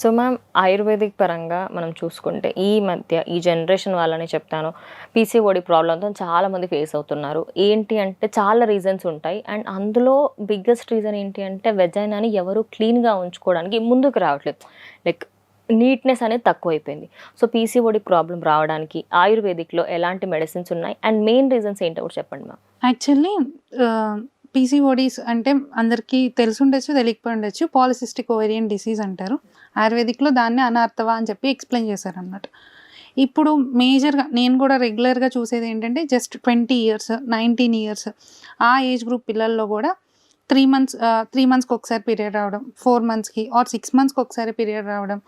So ma'am ayurvedic పరంగా మనం చూసుకుంటే ఈ మధ్య ఈ జనరేషన్ వాళ్ళని చెప్తాను. పీసీఓడి ప్రాబ్లంతో చాలామంది ఫేస్ అవుతున్నారు. ఏంటి అంటే చాలా రీజన్స్ ఉంటాయి. అండ్ అందులో బిగ్గెస్ట్ రీజన్ ఏంటి అంటే వెజైనాని ఎవరు క్లీన్గా ఉంచుకోవడానికి ముందుకు రావట్లేదు. లైక్ నీట్నెస్ అనేది తక్కువైపోయింది. సో పీసీఓడి ప్రాబ్లం రావడానికి ఆయుర్వేదిక్లో ఎలాంటి మెడిసిన్స్ ఉన్నాయి? అండ్ మెయిన్ రీజన్స్ ఏంటో కూడా చెప్పండి మ్యామ్. యాక్చువల్లీ పీసీఓడీస్ అంటే అందరికీ తెలిసి ఉండొచ్చు తెలియకపోయి ఉండొచ్చు పాలిసిస్టిక్ ఓవేరియన్ డిసీజ్ అంటారు. ఆయుర్వేదిక్లో దాన్ని అనార్థవా అని చెప్పి ఎక్స్ప్లెయిన్ చేశారు అన్నమాట ఇప్పుడు మేజర్గా నేను కూడా రెగ్యులర్గా చూసేది ఏంటంటే just twenty years nineteen years ఆ ఏజ్ గ్రూప్ పిల్లల్లో కూడా త్రీ మంత్స్ త్రీ మంత్స్కి ఒకసారి పీరియడ్ రావడం ఫోర్ మంత్స్కి ఆర్ సిక్స్ మంత్స్కి ఒకసారి పీరియడ్ రావడం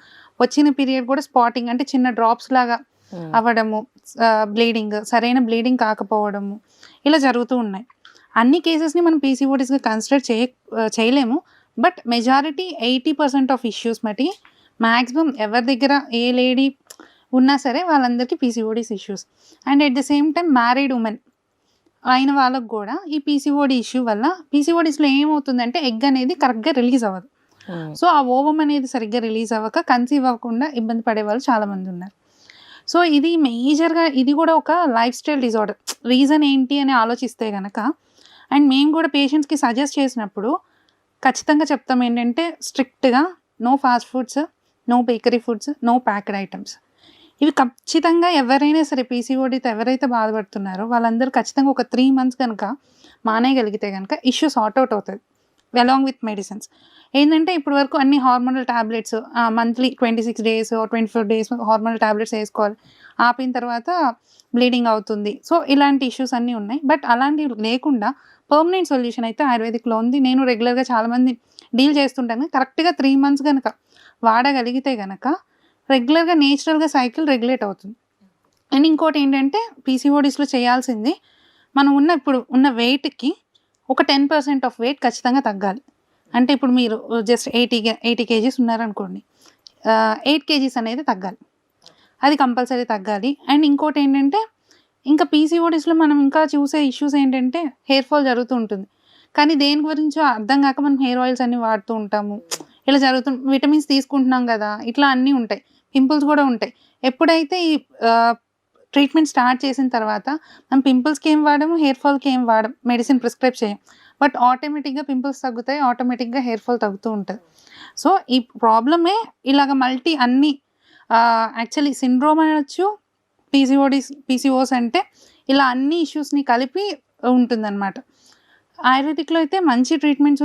వచ్చిన పీరియడ్ కూడా స్పాటింగ్ అంటే చిన్న డ్రాప్స్ లాగా అవ్వడము బ్లీడింగ్ సరైన బ్లీడింగ్ కాకపోవడము ఇలా జరుగుతూ ఉన్నాయి. అన్ని కేసెస్ని మనం పీసీఓడీస్గా కన్సిడర్ చేయ చేయలేము. But majority eighty percent of issues మట్టి మ్యాక్సిమం ఎవరి దగ్గర ఏ లేడీ ఉన్నా సరే వాళ్ళందరికీ PCODs issues. And at the same time married women అయిన వాళ్ళకు కూడా ఈ పీసీఓడి ఇష్యూ వల్ల పీసీఓడీస్లో ఏమవుతుందంటే ఎగ్ అనేది కరెక్ట్గా రిలీజ్ అవ్వదు. సో ఆ ఓవం అనేది సరిగ్గా రిలీజ్ అవ్వక కన్సీవ్ అవ్వకుండా ఇబ్బంది పడే వాళ్ళు చాలామంది ఉన్నారు. సో ఇది మేజర్గా ఇది కూడా ఒక లైఫ్ స్టైల్ డిజార్డర్. రీజన్ ఏంటి అని ఆలోచిస్తే కనుక అండ్ మేము కూడా పేషెంట్స్కి సజెస్ట్ చేసినప్పుడు ఖచ్చితంగా చెప్తాం ఏంటంటే స్ట్రిక్ట్గా no fast foods no bakery foods no packed items ఇవి ఖచ్చితంగా ఎవరైనా సరే పీసీఓడితో ఎవరైతే బాధపడుతున్నారో వాళ్ళందరూ ఖచ్చితంగా ఒక త్రీ మంత్స్ కనుక మానేయగలిగితే కనుక ఇష్యూ సార్ట్ అవుట్ అవుతుంది. అలాంగ్ విత్ మెడిసిన్స్ ఏంటంటే ఇప్పుడు వరకు అన్ని hormonal tablets monthly twenty six days twenty four days hormonal tablets వేసుకోవాలి. ఆపిన తర్వాత బ్లీడింగ్ అవుతుంది. సో ఇలాంటి ఇష్యూస్ అన్నీ ఉన్నాయి. బట్ అలాంటివి లేకుండా పర్మనెంట్ సొల్యూషన్ అయితే ఆయుర్వేదిక్లో ఉంది. నేను రెగ్యులర్గా చాలామంది డీల్ చేస్తుంటాను కరెక్ట్గా త్రీ మంత్స్ కనుక వాడగలిగితే కనుక రెగ్యులర్గా నేచురల్గా సైకిల్ రెగ్యులేట్ అవుతుంది. అండ్ ఇంకోటి ఏంటంటే పీసీఓడీస్లో చేయాల్సింది మనం ఉన్న ఇప్పుడు ఉన్న వెయిట్కి ఒక టెన్ పర్సెంట్ ఆఫ్ వెయిట్ ఖచ్చితంగా తగ్గాలి. అంటే ఇప్పుడు మీరు జస్ట్ ఎయిటీ ఎయిటీ కేజీస్ ఉన్నారనుకోండి ఎయిట్ కేజీస్ అనేది తగ్గాలి. అది కంపల్సరీ తగ్గాలి. అండ్ ఇంకోటి ఏంటంటే ఇంకా పీసీఓడీస్లో మనం ఇంకా చూసే ఇష్యూస్ ఏంటంటే హెయిర్ ఫాల్ జరుగుతూ ఉంటుంది. కానీ దేని గురించో అర్థం కాక మనం హెయిర్ ఆయిల్స్ అన్ని వాడుతూ ఉంటాము. ఇలా జరుగుతుంది విటమిన్స్ తీసుకుంటున్నాం కదా ఇట్లా అన్నీ ఉంటాయి. పింపుల్స్ కూడా ఉంటాయి. ఎప్పుడైతే ఈ ట్రీట్మెంట్ స్టార్ట్ చేసిన తర్వాత మనం పింపుల్స్కి ఏం వాడము హెయిర్ ఫాల్కి ఏం వాడం మెడిసిన్ ప్రిస్క్రైబ్ చేయం. బట్ ఆటోమేటిక్గా పింపుల్స్ తగ్గుతాయి ఆటోమేటిక్గా హెయిర్ ఫాల్ తగ్గుతూ ఉంటుంది. సో ఈ ప్రాబ్లమే ఇలాగ మల్టీ అన్ని యాక్చువల్లీ సిండ్రోమ్ అనొచ్చు పీసీఓడిస్ పీసీఓస్ అంటే ఇలా అన్ని ఇష్యూస్ని కలిపి ఉంటుందన్నమాట. ఆయుర్వేదిక్లో అయితే మంచి ట్రీట్మెంట్స్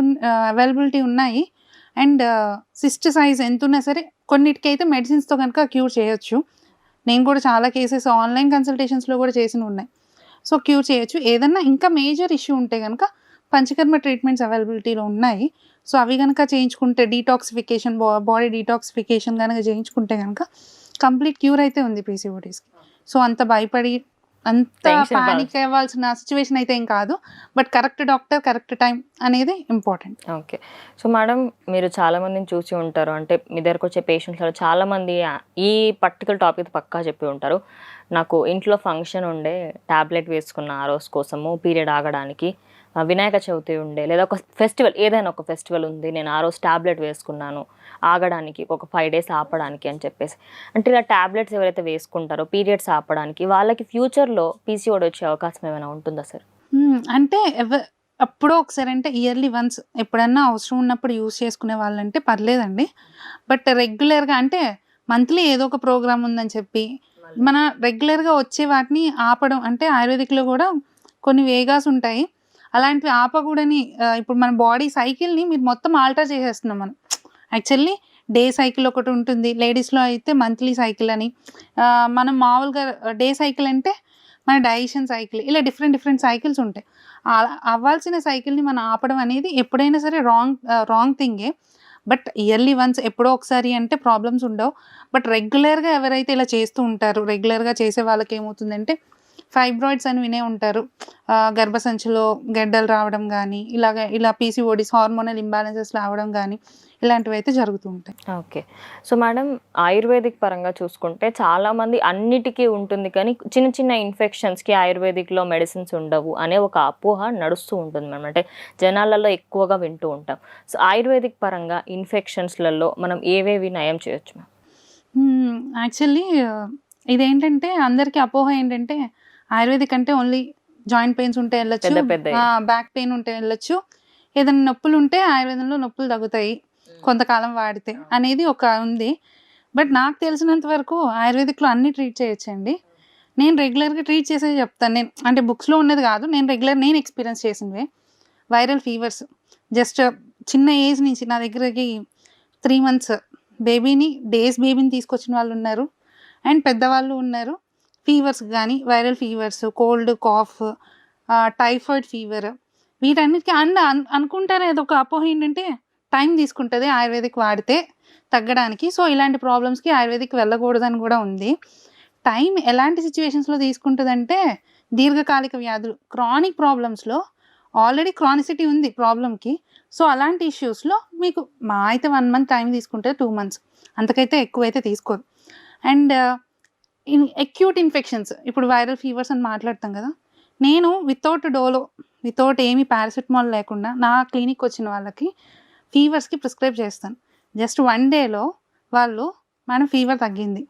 అవైలబిలిటీ ఉన్నాయి. అండ్ సిస్ట్ సైజ్ ఎంత ఉన్నా సరే కొన్నిటికైతే మెడిసిన్స్తో కనుక క్యూర్ చేయొచ్చు. నేను కూడా చాలా కేసెస్ ఆన్లైన్ కన్సల్టేషన్స్లో కూడా చేసిన ఉన్నాయి. సో క్యూర్ చేయొచ్చు. ఏదన్నా ఇంకా మేజర్ ఇష్యూ ఉంటే కనుక పంచకర్మ ట్రీట్మెంట్స్ అవైలబిలిటీలో ఉన్నాయి. సో అవి కనుక చేయించుకుంటే డీటాక్సిఫికేషన్ బాడీ డీటాక్సిఫికేషన్ కనుక చేయించుకుంటే కనుక కంప్లీట్ క్యూర్ అయితే ఉంది పీసీఓటీస్కి సో అంత భయపడి అంత పానిక్ అవ్వాల్సిన సిచ్యువేషన్ అయితే ఏం కాదు. But correct doctor correct time అనేది ఇంపార్టెంట్ ఓకే సో మేడం మీరు చాలా మందిని చూసి ఉంటారు. అంటే మీ దగ్గరకు వచ్చే పేషెంట్స్లో చాలా మంది ఈ పర్టికులర్ టాపిక్ పక్కా చెప్పి ఉంటారు. నాకు ఇంట్లో ఫంక్షన్ ఉండే టాబ్లెట్ వేసుకున్న ఆ రోజు కోసము పీరియడ్ ఆగడానికి వినాయక చవితి ఉండే లేదా ఒక ఫెస్టివల్ ఏదైనా ఒక ఫెస్టివల్ ఉంది నేను ఆ రోజు టాబ్లెట్ వేసుకున్నాను ఆగడానికి ఒక ఫైవ్ డేస్ ఆపడానికి అని చెప్పేసి. అంటే ఇలా టాబ్లెట్స్ ఎవరైతే వేసుకుంటారో పీరియడ్స్ ఆపడానికి వాళ్ళకి ఫ్యూచర్లో పీసీఓడి వచ్చే అవకాశం ఏమైనా ఉంటుందా సార్. అంటే ఎవ అప్పుడో ఒకసారి అంటే ఇయర్లీ వన్స్ ఎప్పుడన్నా అవసరం ఉన్నప్పుడు యూస్ చేసుకునే వాళ్ళంటే పర్లేదండి. బట్ రెగ్యులర్గా అంటే మంత్లీ ఏదో ఒక ప్రోగ్రామ్ ఉందని చెప్పి మన రెగ్యులర్గా వచ్చే వాటిని ఆపడం అంటే ఆయుర్వేదిక్లో కూడా కొన్ని వేగాస్ ఉంటాయి. అలాంటివి ఆపకూడని ఇప్పుడు మన బాడీ సైకిల్ని మీరు మొత్తం ఆల్టర్ చేసేస్తున్నాం మనం. యాక్చువల్లీ డే సైకిల్ ఒకటి ఉంటుంది లేడీస్లో అయితే మంత్లీ సైకిల్ అని. మనం మామూలుగా డే సైకిల్ అంటే మన డైజెషన్ సైకిల్ ఇలా డిఫరెంట్ డిఫరెంట్ సైకిల్స్ ఉంటాయి. అవ్వాల్సిన సైకిల్ని మనం ఆపడం అనేది ఎప్పుడైనా సరే రాంగ్ రాంగ్ థింగే. బట్ ఇయర్లీ వన్స్ ఎప్పుడో ఒకసారి అంటే ప్రాబ్లమ్స్ ఉండవు. బట్ రెగ్యులర్గా ఎవరైతే ఇలా చేస్తూ ఉంటారు రెగ్యులర్గా చేసే వాళ్ళకి ఏమవుతుందంటే ఫైబ్రాయిడ్స్ అని వినే ఉంటారు. గర్భసంచిలో గడ్డలు రావడం కానీ ఇలాగ ఇలా పీసీఓడిస్ హార్మోనల్ ఇంబ్యాలెన్సెస్ రావడం కానీ ఇలాంటివి అయితే జరుగుతూ ఉంటాయి. ఓకే. సో మేడం ఆయుర్వేదిక్ పరంగా చూసుకుంటే చాలా మంది అన్నిటికీ ఉంటుంది కానీ చిన్న చిన్న ఇన్ఫెక్షన్స్కి ఆయుర్వేదిక్లో మెడిసిన్స్ ఉండవు అనే ఒక అపోహ నడుస్తూ ఉంటుంది మేడం. అంటే జనాలలో ఎక్కువగా వింటూ ఉంటాం. సో ఆయుర్వేదిక్ పరంగా ఇన్ఫెక్షన్స్లలో మనం ఏవేవి నయం చేయొచ్చు మ్యామ్? యాక్చువల్లీ ఇదేంటంటే అందరికీ అపోహ ఏంటంటే ఆయుర్వేదిక్ అంటే ఓన్లీ జాయింట్ పెయిన్స్ ఉంటే వెళ్ళొచ్చు. బ్యాక్ పెయిన్ ఉంటే వెళ్ళొచ్చు. ఏదైనా నొప్పులు ఉంటే ఆయుర్వేదంలో నొప్పులు తగ్గుతాయి కొంతకాలం వాడితే అనేది ఒక ఉంది. బట్ నాకు తెలిసినంత వరకు ఆయుర్వేదిక్లో అన్ని ట్రీట్ చేయొచ్చండి. నేను రెగ్యులర్గా ట్రీట్ చేసే చెప్తాను. నేను అంటే బుక్స్లో ఉన్నది కాదు నేను రెగ్యులర్ నేను ఎక్స్పీరియన్స్ చేసినవే. వైరల్ ఫీవర్స్ జస్ట్ చిన్న ఏజ్ నుంచి నా దగ్గరకి త్రీ మంత్స్ బేబీని డేస్ బేబీని తీసుకొచ్చిన వాళ్ళు ఉన్నారు. అండ్ పెద్దవాళ్ళు ఉన్నారు. ఫీవర్స్ కానీ viral fevers cold cough typhoid fever వీటన్నిటికీ అండ్ అన్- అనుకుంటారు అది ఒక అపోహ ఏంటంటే టైం తీసుకుంటుంది ఆయుర్వేదిక్ వాడితే తగ్గడానికి. సో ఇలాంటి ప్రాబ్లమ్స్కి ఆయుర్వేదిక్ వెళ్ళకూడదని కూడా ఉంది. టైం ఎలాంటి సిచ్యువేషన్స్లో తీసుకుంటుందంటే దీర్ఘకాలిక వ్యాధులు క్రానిక్ ప్రాబ్లమ్స్లో ఆల్రెడీ క్రానిసిటీ ఉంది ప్రాబ్లమ్కి. సో అలాంటి ఇష్యూస్లో మీకు మా అయితే వన్ మంత్ టైం తీసుకుంటే టూ మంత్స్. అంతకైతే ఎక్కువైతే తీసుకోదు అండ్ అక్యూట్ ఇన్ఫెక్షన్స్ ఇప్పుడు వైరల్ ఫీవర్స్ అని మాట్లాడతాం కదా. నేను వితౌట్ డోలో వితౌట్ ఏమీ పారాసిటమాల్ లేకుండా నా క్లినిక్ వచ్చిన వాళ్ళకి ఫీవర్స్కి ప్రిస్క్రైబ్ చేస్తాను. జస్ట్ వన్ డేలో వాళ్ళు మేడం ఫీవర్ తగ్గింది.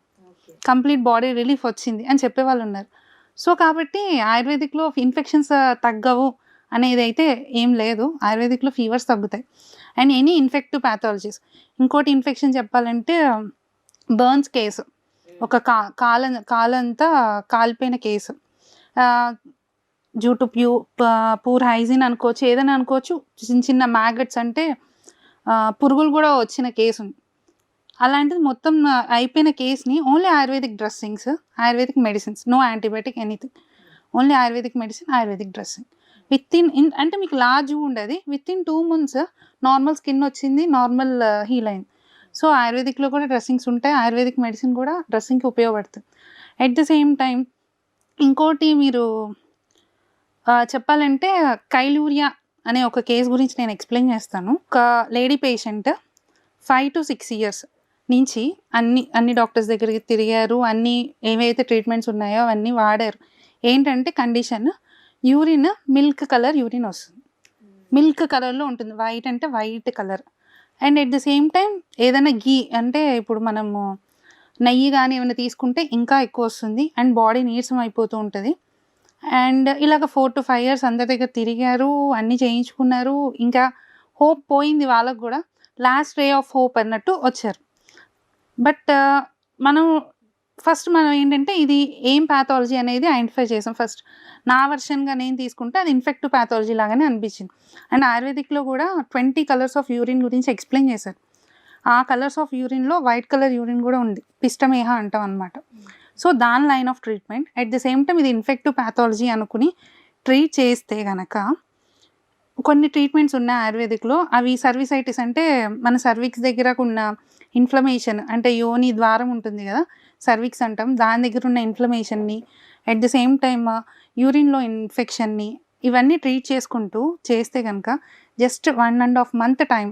కంప్లీట్ బాడీ రిలీఫ్ వచ్చింది అని చెప్పే వాళ్ళు ఉన్నారు. సో కాబట్టి ఆయుర్వేదిక్లో ఇన్ఫెక్షన్స్ తగ్గవు అనేది అయితే ఏం లేదు. ఆయుర్వేదిక్లో ఫీవర్స్ తగ్గుతాయి. అండ్ ఎనీ ఇన్ఫెక్టివ్ ప్యాథాలజీస్ ఇంకోటి ఇన్ఫెక్షన్ చెప్పాలంటే బర్న్స్ కేసు ఒక కా కాల కాలంతా కాలిపోయిన కేసు. డ్యూ టు ప్యూ పూర్ హైజీన్ అనుకోవచ్చు ఏదైనా అనుకోవచ్చు చిన్న చిన్న మ్యాగట్స్ అంటే పురుగులు కూడా వచ్చిన కేసు. ఉంది. అలాంటిది మొత్తం అయిపోయిన కేసుని only ayurvedic dressings ayurvedic medicines no antibiotic anything only ayurvedic medicine ayurvedic dressing within in అంటే మీకు లార్జ్ ఉండదు. Within two months normal skin వచ్చింది నార్మల్ హీల్ uh, అయింది. సో ఆయుర్వేదిక్లో కూడా డ్రెస్సింగ్స్ ఉంటాయి. ఆయుర్వేదిక్ మెడిసిన్ కూడా డ్రెస్సింగ్కి ఉపయోగపడుతుంది. అట్ ద సేమ్ టైం ఇంకోటి మీరు చెప్పాలంటే కైలూరియా అనే ఒక కేసు గురించి నేను ఎక్స్ప్లెయిన్ చేస్తాను. ఒక lady patient five to six years నుంచి అన్ని అన్ని డాక్టర్స్ దగ్గరికి తిరిగారు. అన్ని ఏవైతే ట్రీట్మెంట్స్ ఉన్నాయో అవన్నీ వాడారు. ఏంటంటే condition urine milk colour urine వస్తుంది. మిల్క్ కలర్లో ఉంటుంది. వైట్ అంటే white colour. And at the same time ఏదైనా గీ అంటే ఇప్పుడు మనము నెయ్యి కానీ ఏమైనా తీసుకుంటే ఇంకా ఎక్కువ వస్తుంది అండ్ బాడీ నీరసం అయిపోతూ ఉంటుంది. అండ్ ఇలాగ ఫోర్ టు ఫైవ్ ఇయర్స్ అందరి దగ్గర తిరిగారు అన్నీ చేయించుకున్నారు ఇంకా హోప్ పోయింది వాళ్ళకు కూడా. లాస్ట్ రే ఆఫ్ హోప్ అన్నట్టు వచ్చారు. బట్ మనం ఫస్ట్ మనం ఏంటంటే ఇది ఏం ప్యాథాలజీ అనేది ఐడెంటిఫై చేసాం. ఫస్ట్ నా వర్షన్గా నేను తీసుకుంటే అది ఇన్ఫెక్టివ్ ప్యాథాలజీ లాగానే అనిపించింది. అండ్ ఆయుర్వేదిక్లో కూడా ట్వంటీ కలర్స్ ఆఫ్ యూరిన్ గురించి ఎక్స్ప్లెయిన్ చేశారు. ఆ కలర్స్ ఆఫ్ యూరిన్లో వైట్ కలర్ యూరిన్ కూడా ఉంది. పిష్టమేహ అంటాం అనమాట సో దాని line of treatment at the same time ఇది ఇన్ఫెక్టివ్ ప్యాథాలజీ అనుకుని ట్రీట్ చేస్తే గనక కొన్ని ట్రీట్మెంట్స్ ఉన్నాయి ఆయుర్వేదిక్లో. అవి సర్వీసైటిస్ అంటే మన సర్వీక్స్ దగ్గరకు ఉన్న ఇన్ఫ్లమేషన్ అంటే యోని ద్వారం ఉంటుంది కదా సర్విక్స్ అంటాం. దాని దగ్గర ఉన్న ఇన్ఫ్లమేషన్ని అట్ ద సేమ్ టైమ్ యూరిన్లో ఇన్ఫెక్షన్ని ఇవన్నీ ట్రీట్ చేసుకుంటూ చేస్తే కనుక just one and half month time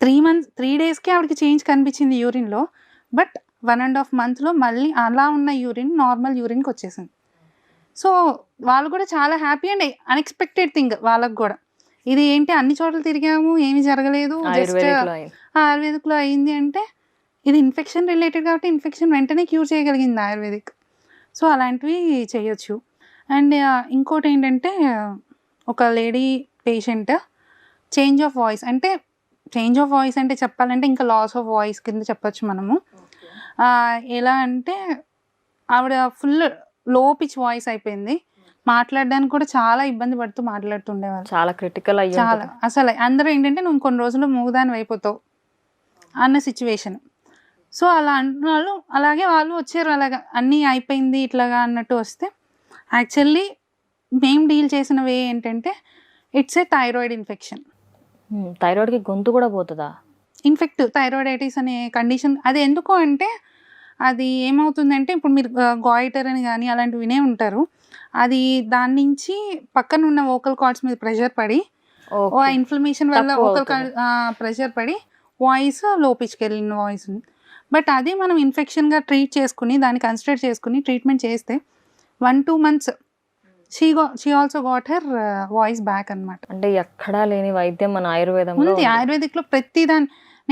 three months three డేస్కి ఆవిడకి చేంజ్ కనిపించింది యూరిన్లో బట్ వన్ అండ్ హాఫ్ మంత్లో మళ్ళీ అలా ఉన్న యూరిన్ నార్మల్ యూరిన్కి వచ్చేసింది. సో వాళ్ళు కూడా చాలా హ్యాపీ అండ్ అన్ఎక్స్పెక్టెడ్ థింగ్ వాళ్ళకు కూడా. ఇది ఏంటి? అన్ని చోట్ల తిరిగాము ఏమీ జరగలేదు జస్ట్ ఆయుర్వేదిక్లో అయింది. ఆయుర్వేదిక్లో అయింది అంటే ఇది ఇన్ఫెక్షన్ రిలేటెడ్ కాబట్టి ఇన్ఫెక్షన్ వెంటనే క్యూర్ చేయగలిగింది ఆయుర్వేదిక్. సో అలాంటివి చేయొచ్చు. అండ్ ఇంకోటి ఏంటంటే ఒక lady patient change of voice అంటే చేంజ్ ఆఫ్ వాయిస్ అంటే చెప్పాలంటే ఇంకా లాస్ ఆఫ్ వాయిస్ కింద చెప్పొచ్చు మనము. ఎలా అంటే ఆవిడ ఫుల్లో పిచ్ వాయిస్ అయిపోయింది. మాట్లాడడానికి కూడా చాలా ఇబ్బంది పడుతూ మాట్లాడుతుండేవాళ్ళు. చాలా క్రిటికల్ అయ్యి చాలా. అసలు అందరూ ఏంటంటే నువ్వు కొన్ని రోజులు మూగదాని అయిపోతావు అన్న సిచ్యువేషన్ సో అలా అంటున్నారు అలాగే వాళ్ళు వచ్చారు. అలాగా అన్నీ అయిపోయింది ఇట్లాగా అన్నట్టు వస్తే యాక్చువల్లీ మేము డీల్ చేసిన వే ఏంటంటే ఇట్స్ ఏ థైరాయిడ్ ఇన్ఫెక్షన్. థైరాయిడ్కి గొంతు కూడా పోతుందా? ఇన్ఫెక్టివ్ థైరాయిడైటిస్ అనే కండిషన్ అది ఎందుకు అంటే అది ఏమవుతుందంటే ఇప్పుడు మీరు గాయిటర్ అని కానీ అలాంటివి వినే ఉంటారు. అది దాని నుంచి పక్కన ఉన్న వోకల్ కార్డ్స్ మీద ప్రెషర్ పడి ఇన్ఫ్లమేషన్ వల్ల అవుతుంది. కార్డ్ ప్రెషర్ పడి వాయిస్లో వెళ్ళిన వాయిస్ బట్ అది మనం ఇన్ఫెక్షన్గా ట్రీట్ చేసుకుని దాన్ని కన్సిడర్ చేసుకుని ట్రీట్మెంట్ చేస్తే one two months she go she also got her voice back అన్నమాట అంటే ఎక్కడా లేని వైద్యం మన ఆయుర్వేదంలో ఉంది ఉంది. ఆయుర్వేదిక్లో ప్రతి దాని